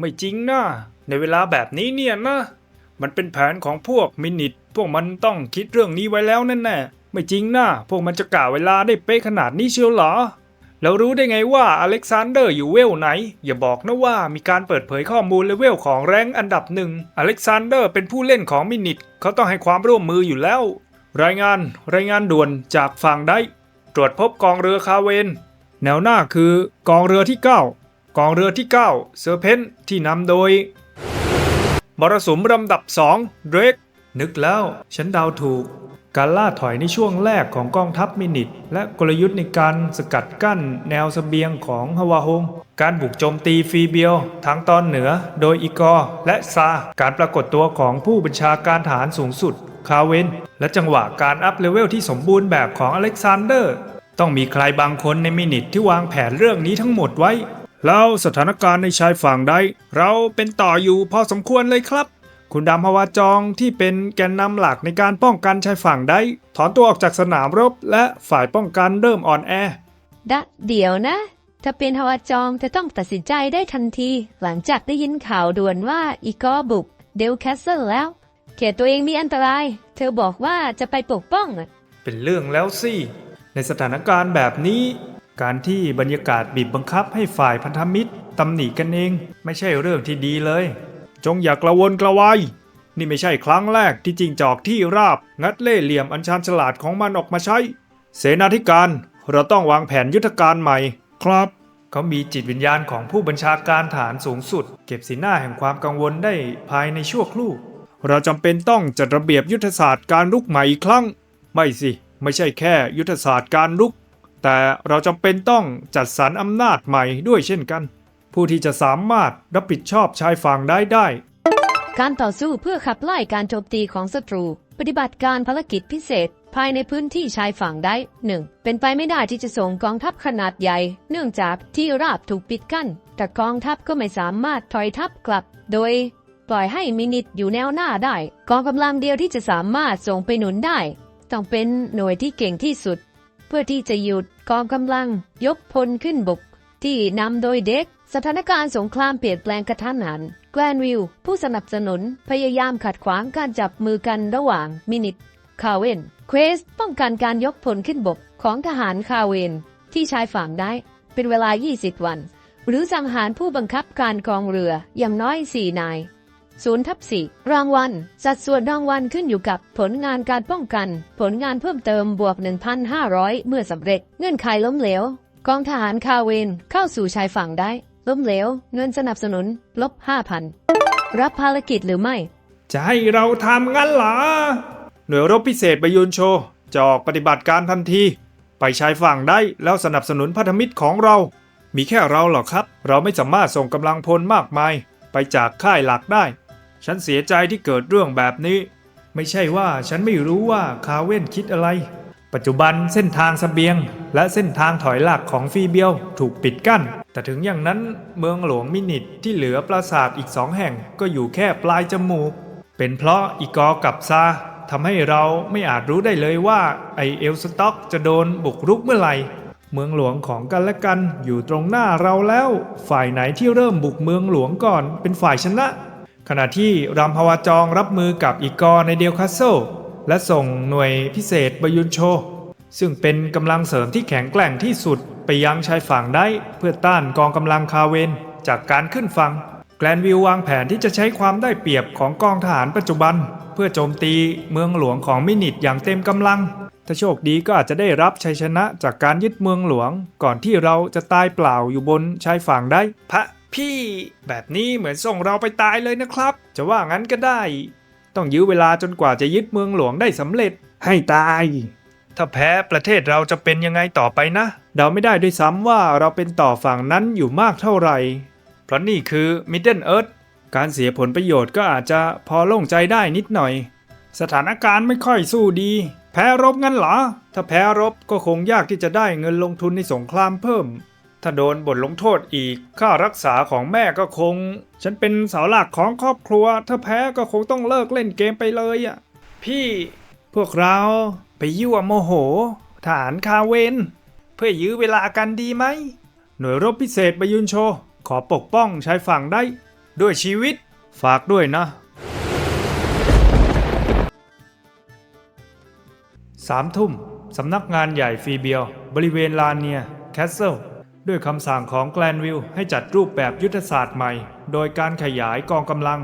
ไม่จริงนะในเวลาแบบนี้เนี่ยนะ มันเป็นแผนของพวกมินิทพวกมันต้องคิดเรื่องนี้ไว้แล้วแน่ๆไม่จริงนะพวกมันจะกะเวลาได้เป๊ะขนาดนี้เชียวเหรอ แล้วรู้ได้ไงว่าอเล็กซานเดอร์อยู่เวลไหน อย่าบอกนะว่ามีการเปิดเผยข้อมูลเลเวลของแรงอันดับหนึ่งอเล็กซานเดอร์เป็นผู้เล่นของมินิทเขาต้องให้ความร่วมมืออยู่แล้ว รายงานรายงานด่วนจากฝั่งได้ ตรวจพบกองเรือคาเวน แนวหน้าคือกองเรือที่ 9 กองเรือที่ 9 เซอร์เพนที่นำโดย มรสุมลำดับ2เดรกนึกแล้ว ฉันเดาถูก การล่าถอยในช่วงแรกของกองทัพมินิทและกลยุทธ์ในการสกัดกั้นแนวสเสบียงของฮาวาโฮงการบุกโจมตีฟีเบียวทางตอนเหนือโดยอีกอร์และซา การปรากฏตัวของผู้บัญชาการฐานสูงสุด คาเวน และจังหวะการอัพเลเวลที่สมบูรณ์แบบของอเล็กซานเดอร์ ต้องมีใครบางคนในมินิทที่วางแผนเรื่องนี้ทั้งหมดไว้ แล้วสถานการณ์ในชายฝั่งใด เราเป็นต่ออยู่พอสมควรเลยครับ คุณดำฮาวาจองที่เป็นแกนนำหลักในการป้องกันชายฝั่งได้ถอนตัวออกจากสนามรบ และฝ่ายป้องกันเริ่มอ่อนแอดะเดี๋ยวนะ ถ้าเป็นฮาวาจองจะต้องตัดสินใจได้ทันที หลังจากได้ยินข่าวด่วนว่าอีกอร์บุกเดลแคสเซิลแล้ว เขตตัวเองมีอันตราย เธอบอกว่าจะไปปกป้องอะเป็นเรื่องแล้วสิ ในสถานการณ์แบบนี้ การที่บรรยากาศบีบบังคับให้ฝ่ายพันธมิตรตำหนิกันเอง ไม่ใช่เรื่องที่ดีเลย จงอย่ากระวนกระวายนี่ไม่ใช่ครั้งแรกที่จิงจอกที่ราบ งัดเล่ห์เหลี่ยมอันชาญฉลาดของมันออกมาใช้ เสนาธิการ เราต้องวางแผนยุทธการใหม่ ครับ เขามีจิตวิญญาณของผู้บัญชาการฐานสูงสุด เก็บสีหน้าแห่งความกังวลได้ภายในชั่วครู่ เราจำเป็นต้องจัดระเบียบยุทธศาสตร์การรุกใหม่อีกครั้ง ไม่สิ ไม่ใช่แค่ยุทธศาสตร์การรุก แต่เราจำเป็นต้องจัดสรรอำนาจใหม่ด้วยเช่นกัน ผู้ที่จะสามารถรับผิดชอบชายฝั่งได้ได้ การต่อสู้เพื่อขับไล่การโจมตีของศัตรู ปฏิบัติการภารกิจพิเศษ ภายในพื้นที่ชายฝั่งได้หนึ่งเป็นไปไม่ได้ที่จะส่งกองทัพขนาดใหญ่ เนื่องจากที่ราบถูกปิดกั้น แต่กองทัพก็ไม่สามารถถอยทัพกลับ โดยปล่อยให้มินิทอยู่แนวหน้าได้ กองกำลังเดียวที่จะสามารถส่งไปหนุนได้ ต้องเป็นหน่วยที่เก่งที่สุด เพื่อที่จะหยุดกองกำลังยกพลขึ้นบก ที่นำโดยเด็ก สถานการณ์สงครามเปลี่ยนแปลงกระทันหัน แกรนวิลผู้สนับสนุนพยายามขัดขวางการจับมือกันระหว่างมินิทคาเวนเควสป้องกันการยกพลขึ้นบกของทหารคาเวนที่ชายฝั่งได้ เป็นเวลา 20 วัน หรือสังหารผู้บังคับการกองเรืออย่างน้อย4นาย ศูนย์ทับสี่รางวัล สัดส่วนรางวัลขึ้นอยู่กับผลงานการป้องกัน ผลงานเพิ่มเติมบวก 1,500 เมื่อสำเร็จ เงื่อนไขล้มเหลว กองทหารคาเวนเข้าสู่ชายฝั่งได้ ล้มเหลว เงินสนับสนุน ลบ 5,000 รับภารกิจหรือไม่ จะให้เราทำงั้นเหรอ หน่วยรบพิเศษบยุนโชจะออกปฏิบัติการทันที ไปชายฝั่งได้แล้วสนับสนุนพันธมิตรของเรา มีแค่เราหรอกครับ เราไม่สามารถส่งกำลังพลมากมาย ไปจากค่ายหลักได้ ฉันเสียใจที่เกิดเรื่องแบบนี้ ไม่ใช่ว่าฉันไม่รู้ว่าคาเว่นคิดอะไร ปัจจุบันเส้นทางสเสบียง และเส้นทางถอยหลักของฟีเบียวถูกปิดกั้น แต่ถึงอย่างนั้นเมืองหลวงมินิทที่เหลือปราสาทอีกสองแห่งก็อยู่แค่ปลายจมูก เป็นเพราะอีกอกับซาทำให้เราไม่อาจรู้ได้เลยว่าไอเอลสต็อกจะโดนบุกรุกเมื่อไหร่เมืองหลวงของกันและกันอยู่ตรงหน้าเราแล้ว ฝ่ายไหนที่เริ่มบุกเมืองหลวงก่อนเป็นฝ่ายชนะ ขณะที่รามพาวาจองรับมือกับอีกอในเดลคาสเซิลและส่งหน่วยพิเศษบายุนโช ซึ่งเป็นกำลังเสริมที่แข็งแกร่งที่สุดไปยังชายฝั่งได้ เพื่อต้านกองกำลังคาเวนจากการขึ้นฝั่งแกลนวิลวางแผนที่จะใช้ความได้เปรียบของกองทหารปัจจุบัน เพื่อโจมตีเมืองหลวงของมินิทอย่างเต็มกำลัง ถ้าโชคดีก็อาจจะได้รับชัยชนะจากการยึดเมืองหลวง ก่อนที่เราจะตายเปล่าอยู่บนชายฝั่งได้พระ พี่แบบนี้เหมือนส่งเราไปตายเลยนะครับ จะว่างั้นก็ได้ ต้องยื้อเวลาจนกว่าจะยึดเมืองหลวงได้สำเร็จให้ตาย ถ้าแพ้ประเทศเราจะเป็นยังไงต่อไปนะเดาไม่ได้ด้วยซ้ำว่าเราเป็นต่อฝั่งนั้นอยู่มากเท่าไหร่ เพราะนี่คือ Middle Earth การเสียผลประโยชน์ก็อาจจะพอโล่งใจได้นิดหน่อย สถานการณ์ไม่ค่อยสู้ดี แพ้รบงั้นเหรอ ถ้าแพ้รบก็คงยากที่จะได้เงินลงทุนในสงครามเพิ่ม ถ้าโดนบทลงโทษอีก ค่ารักษาของแม่ก็คง ฉันเป็นเสาหลักของครอบครัว ถ้าแพ้ก็คงต้องเลิกเล่นเกมไปเลยอะ พี่ พวกเราไปยั่วโมโห ฐานคาเวน เพื่อยื้อเวลากันดีไหม หน่วยรบพิเศษบยุนโช ขอปกป้องชายฝั่งได้ ด้วยชีวิต ฝากด้วยนะสามทุ่มสำนักงานใหญ่ฟีเบียวบริเวณลานเนีย แคสเซิล ด้วยคำสั่งของแกลนวิลให้จัดรูปแบบยุทธศาสตร์ใหม่ โดยการขยายกองกำลัง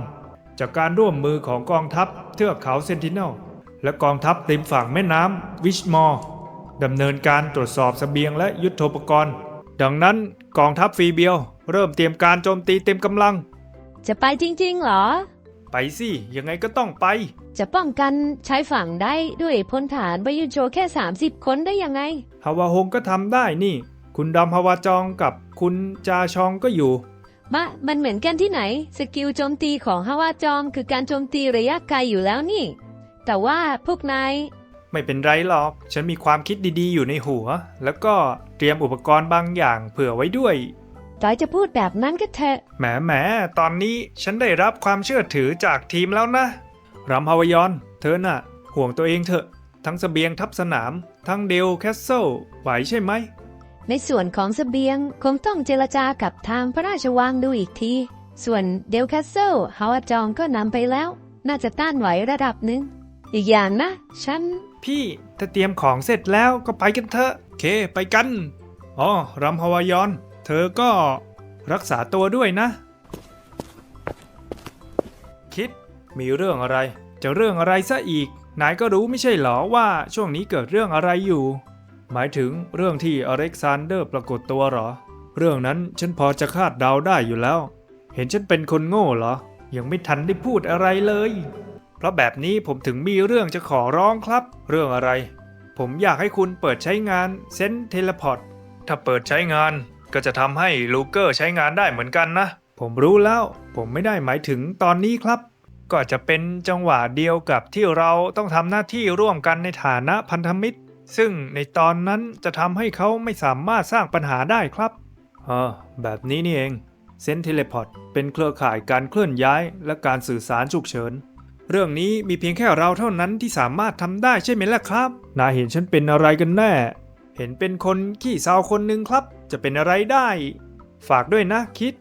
จากการร่วมมือของกองทัพเทือกเขาเซนติเนลและกองทัพริมฝั่งแม่น้ำวิชมอร์ดำเนินการตรวจสอบเสบียงและยุทโธปกรณ์ ดังนั้นกองทัพฟีเบียว เริ่มเตรียมการโจมตีเต็มกำลัง จะไปจริง ๆ เหรอ ไปสิ ยังไงก็ต้องไป จะป้องกันใช้ฝั่งได้ด้วยพลฐานบายุนโชแค่ 30 คนได้ยังไง ฮาวาฮงก็ทำได้นี่ คุณดำฮาวาจองกับคุณจาชองก็อยู่ มะมันเหมือนกันที่ไหน สกิลโจมตีของฮาวาจอมคือการโจมตีระยะไกลอยู่แล้วนี่ แต่ว่าพวกนายไม่เป็นไรหรอก ฉันมีความคิดดีๆ อยู่ในหัว แล้วก็เตรียมอุปกรณ์บางอย่างเผื่อไว้ด้วย ต่อยจะพูดแบบนั้นก็เถอะแหมแหมตอนนี้ฉันได้รับความเชื่อถือจากทีมแล้วนะรำฮาวยอน เธอน่ะ ห่วงตัวเองเถอะ ทั้งสเสบียงทับสนาม ทั้งเดลแคสเซิลไหวใช่ไหม ในส่วนของเสบียงคงต้องเจรจากับทางพระราชวังดูอีกที ส่วนเดลแคสเซิลฮาวาจองก็นำไปแล้ว น่าจะต้านไหวระดับหนึ่ง อีกอย่างนะ ฉัน พี่ถ้าเตรียมของเสร็จแล้วก็ไปกันเถอะ เค ไปกัน อ๋อรำฮาวายอน เธอก็รักษาตัวด้วยนะ คิด มีเรื่องอะไร จะเรื่องอะไรซะอีก นายก็รู้ไม่ใช่เหรอว่าช่วงนี้เกิดเรื่องอะไรอยู่ หมายถึงเรื่องที่อเล็กซานเดอร์ปรากฏตัวเหรอ เรื่องนั้นฉันพอจะคาดเดาได้อยู่แล้ว เห็นฉันเป็นคนโง่เหรอ ยังไม่ทันได้พูดอะไรเลย เพราะแบบนี้ผมถึงมีเรื่องจะขอร้องครับ เรื่องอะไร ผมอยากให้คุณเปิดใช้งานเซนเทเลพอร์ตถ้าเปิดใช้งานก็จะทำให้ลูเกอร์ใช้งานได้เหมือนกันนะ ผมรู้แล้ว ผมไม่ได้หมายถึงตอนนี้ครับ ก็จะเป็นจังหวะเดียวกับที่เราต้องทำหน้าที่ร่วมกันในฐานะพันธมิตร ซึ่งในตอนนั้นจะทำให้เขาไม่สามารถสร้างปัญหาได้ครับเออแบบนี้นี่เองเซนเทเลพอร์ตเป็นเครือข่ายการเคลื่อนย้ายและการสื่อสารฉุกเฉิน เรื่องนี้มีเพียงแค่เราเท่านั้นที่สามารถทำได้ใช่ไหมล่ะครับนายเห็นฉันเป็นอะไรกันแน่ เห็นเป็นคนขี้เศร้าคนหนึ่งครับ จะเป็นอะไรได้ ฝากด้วยนะคิด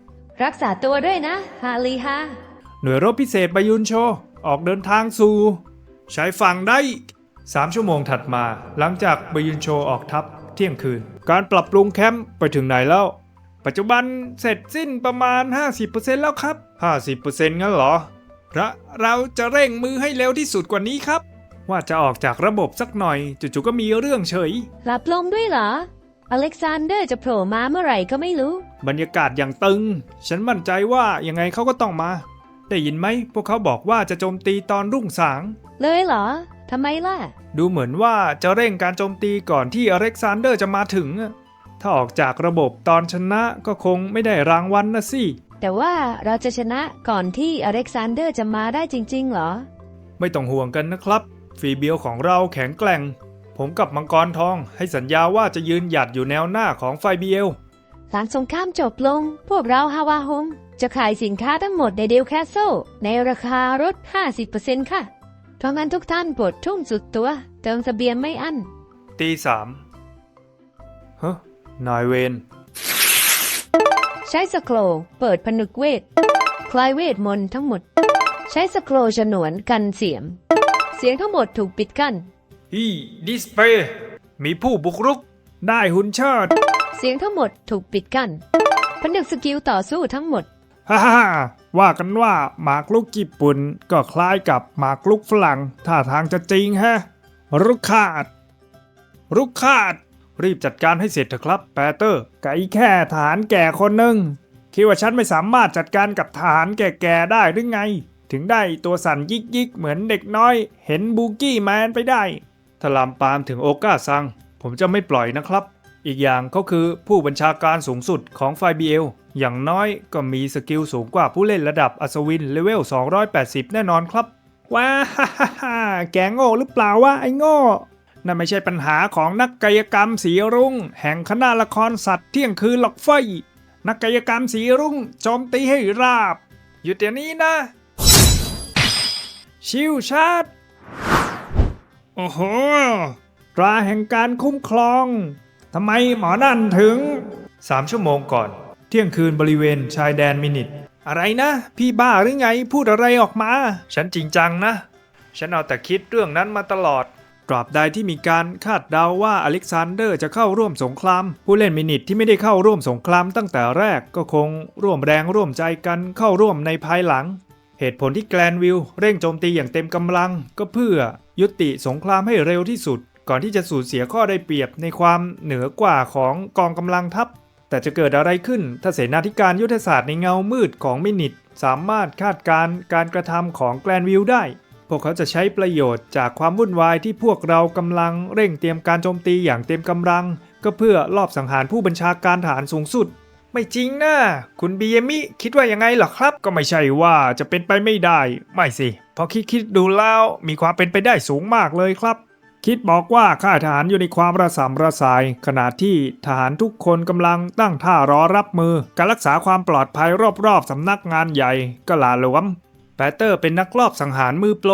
รักษาตัวด้วยนะฮาลีฮาหน่วยรบพิเศษบายุนโช ออกเดินทางสู่ใช้ฝั่งได้ 3ชั่วโมงถัดมา หลังจากบายุนโชออกทัพเที่ยงคืน การปรับปรุงแคมป์ไปถึงไหนแล้ว ปัจจุบันเสร็จสิ้นประมาณ 50%แล้วครับ 50%งั้นเหรอเราเราจะเร่งมือให้เร็วที่สุดกว่านี้ครับ ว่าจะออกจากระบบสักหน่อยจู่ๆก็มีเรื่องเฉย หลับลมด้วยเหรอ อเล็กซานเดอร์จะโผล่มาเมื่อไหร่ก็ไม่รู้ บรรยากาศอย่างตึง ฉันมั่นใจว่ายังไงเขาก็ต้องมา ได้ยินไหมพวกเขาบอกว่าจะโจมตีตอนรุ่งสาง เลยเหรอ ทำไมล่ะ ดูเหมือนว่าจะเร่งการโจมตีก่อนที่อเล็กซานเดอร์จะมาถึงอะถ้าออกจากระบบตอนชนะก็คงไม่ได้รางวัลนะสิ แต่ว่าเราจะชนะก่อนที่อเล็กซานเดอร์จะมาได้จริง ๆ เหรอ ไม่ต้องห่วงกันนะครับ ฟีเบียวของเราแข็งแกร่ง ผมกับมังกรทองให้สัญญาว่าจะยืนหยัดอยู่แนวหน้าของไฟเบียวหลังสงครามจบลง พวกเราฮาวาฮงจะขายสินค้าทั้งหมดในเดลแคสเซิลในราคาลด 50%ค่ะ เพราะงั้นทุกท่านโปรดทุ่มสุดตัว เติมเสบียงไม่อั้น ตีสามเฮ้นายเวนใช้สโครเปิดผนึกเวท คลายเวทมนต์ทั้งหมด ใช้สโครฉนวนกันเสียง เสียงทั้งหมดถูกปิดกั้น ฮีดิสเพย์มีผู้บุกรุก ได้หุ่นเชิดเสียงทั้งหมดถูกปิดกั้นผนึกสกิลต่อสู้ทั้งหมด ฮ่าฮ่า ว่ากันว่าหมากลุกญี่ปุ่นก็คล้ายกับหมากลุกฝรั่งท่าทางจะจริงแฮะรุกขาดรุกขาด รีบจัดการให้เสร็จเถอะครับแปเตอร์ไก่แค่ฐานแก่คนหนึ่งคิดว่าฉันไม่สามารถจัดการกับฐานแก่ๆได้หรือไง ถึงได้ตัวสั่นยิกยิกๆเหมือนเด็กน้อย เห็นบูกี้แมนไปได้ถ้าลามปามถึงโอกาซัง ผมจะไม่ปล่อยนะครับ อีกอย่างเขาคือผู้บัญชาการสูงสุดของไฟบีเอลอย่างน้อยก็มีสกิลสูงกว่าผู้เล่นระดับอัศวินเลเวล 280 แน่นอนครับ ว้าฮ่าฮ่าแกโง่หรือเปล่าวะไอ้โง่นั่นไม่ใช่ปัญหาของนักกายกรรมสีรุง้ง แห่งคณะละครสัตว์เที่ยงคืนหรอกไฟ นักกายกรรมสีรุ้งโจมตีให้ราบ หยุดเดี๋ยวนี้นะ ชิวชาร์ดโอ้โหตราแห่งการคุ้มครอง ทำไมหมอนั่นถึง 3 ชั่วโมงก่อน เที่ยงคืนบริเวณชายแดนมินิต อะไรนะ พี่บ้าหรือไงพูดอะไรออกมา ฉันจริงจังนะ ฉันเอาแต่คิดเรื่องนั้นมาตลอดตราบใดที่มีการคาดเดาว่าอเล็กซานเดอร์จะเข้าร่วมสงคราม ผู้เล่นมินิทที่ไม่ได้เข้าร่วมสงครามตั้งแต่แรกก็คงร่วมแรงร่วมใจกันเข้าร่วมในภายหลัง เหตุผลที่แกลนวิลเร่งโจมตีอย่างเต็มกำลัง ก็เพื่อยุติสงครามให้เร็วที่สุด ก่อนที่จะสูญเสียข้อได้เปรียบในความเหนือกว่าของกองกำลังทัพ แต่จะเกิดอะไรขึ้นถ้าเสนาธิการยุทธศาสตร์ในเงามืดของมินิทสามารถคาดการณ์การกระทำของแกลนวิลได้ พวกเขาจะใช้ประโยชน์จากความวุ่นวายที่พวกเรากำลังเร่งเตรียมการโจมตีอย่างเต็มกำลัง ก็เพื่อลอบสังหารผู้บัญชาการฐานสูงสุด ไม่จริงนะคุณบีเอมิคิดว่ายังไงหรอครับ ก็ไม่ใช่ว่าจะเป็นไปไม่ได้ ไม่สิพอคิดคิดดูแล้วมีความเป็นไปได้สูงมากเลยครับ คิดบอกว่าข้าทหารอยู่ในความระสำระสาย ขณะที่ทหารทุกคนกำลังตั้งท่ารอรับมือ การรักษาความปลอดภัยรอบๆสำนักงานใหญ่ก็หลาหลวม แปเตอร์เป็นนักลอบสังหารมือโปร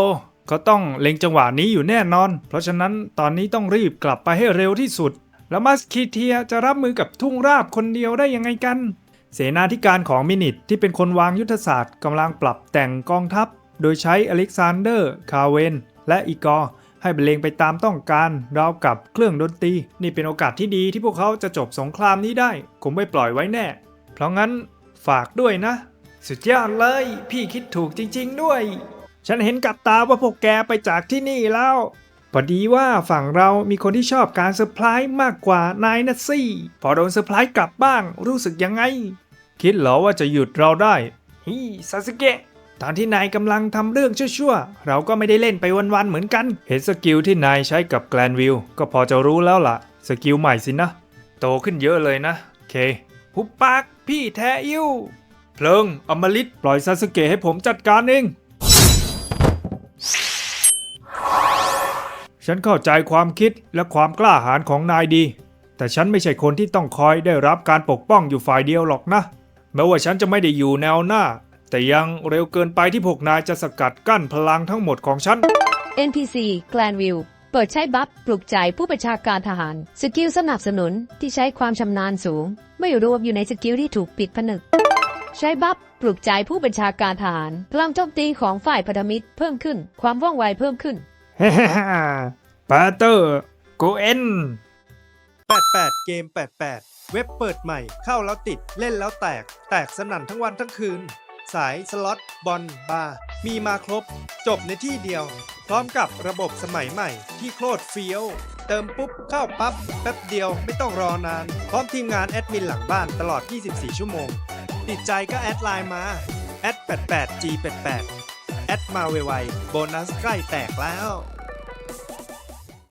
เขาต้องเล็งจังหวะนี้อยู่แน่นอน เพราะฉะนั้นตอนนี้ต้องรีบกลับไปให้เร็วที่สุด แล้วมัสคีเทียจะรับมือกับทุ่งราบคนเดียวได้ยังไงกัน เสนาธิการของมินิทที่เป็นคนวางยุทธศาสตร์กำลังปรับแต่งกองทัพ โดยใช้อเล็กซานเดอร์ คาเวน และอีกอร์ ให้บรรเลงไปตามต้องการราวกับเครื่องดนตรี นี่เป็นโอกาสที่ดีที่พวกเขาจะจบสงครามนี้ได้คงไม่ปล่อยไว้แน่ เพราะงั้นฝากด้วยนะ สุดยอดเลย พี่คิดถูกจริง ๆ ด้วย ฉันเห็นกับตาว่าพวกแกไปจากที่นี่แล้วพอดีว่าฝั่งเรามีคนที่ชอบการเซอร์ไพรส์มากกว่านายนะสิพอโดนเซอร์ไพรส์กลับบ้างรู้สึกยังไง คิดเหรอว่าจะหยุดเราได้ฮีซาสึเกะ ตอนที่นายกำลังทำเรื่องชั่วๆ เราก็ไม่ได้เล่นไปวันๆ เหมือนกัน เห็นสกิลที่นายใช้กับแกลนวิลก็พอจะรู้แล้วล่ะ สกิลใหม่สินะ โตขึ้นเยอะเลยนะ เค หุบปาก พี่แทอิวเพลิงอมฤตปล่อยซาสึเกะให้ผมจัดการเอง ฉันเข้าใจความคิดและความกล้าหาญของนายดี แต่ฉันไม่ใช่คนที่ต้องคอยได้รับการปกป้องอยู่ฝ่ายเดียวหรอกนะแม้ว่าฉันจะไม่ได้อยู่แนวหน้า แต่ยังเร็วเกินไปที่พวกนายจะสกัดกั้นพลังทั้งหมดของฉัน NPC แกลนวิลเปิดใช้บัฟปลุกใจผู้บัญชาการทหาร สกิลสนับสนุนที่ใช้ความชำนาญสูง ไม่รวมอยู่ในสกิลที่ถูกปิดผนึก ใช้บัฟปลุกใจผู้บัญชาการทหารพลังโจมตีของฝ่ายพันธมิตรเพิ่มขึ้น ความว่องไวเพิ่มขึ้นฮ่าฮ่าฮ่าปาเตอร์โกเอน88 เกม 88 เว็บเปิดใหม่เข้าแล้วติดเล่นแล้วแตก แตกสนั่นทั้งวันทั้งคืน สายสล็อตบอลบาร์มีมาครบ จบในที่เดียว พร้อมกับระบบสมัยใหม่ที่โคตรเฟี้ยว เติมปุ๊บเข้าปั๊บแป๊บเดียวไม่ต้องรอนาน พร้อมทีมงานแอดมินหลังบ้านตลอด 24 ชั่วโมง ติดใจก็แอดไลน์มาแอด 88 G88 แอดมาไวๆโบนัสใกล้แตกแล้ว